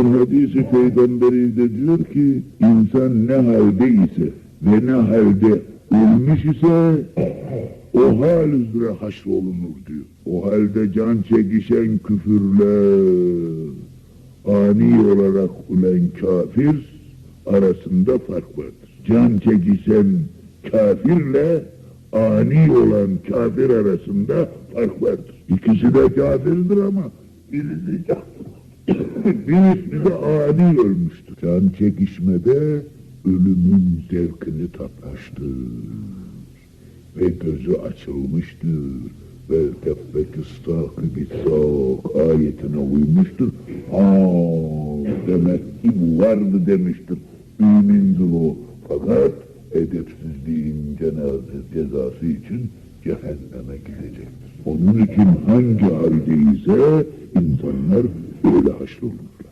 Bir hadisi peygamberi de diyor ki insan ne halde ise ve ne halde ölmüş ise o hal üzere haşrolunur diyor. O halde can çekişen küfürle ani olarak ölen kafir arasında fark vardır. Can çekişen kafirle ani olan kafir arasında fark vardır. İkisi de kafirdir ama birisi can, birisi de ani ölmüştür. Can çekişmede ölümün zevkini tatmıştır ve gözü açılmıştır ve teffek ıstâkı bitsak ayetine uymuştur. Aa, demek ki bu vardı demiştir. Mümindir o. Fakat edepsizliğin cenaze cezası için cehenneme gidecektir. Onun için hangi haldeyse insanlar öyle haşrolurlar.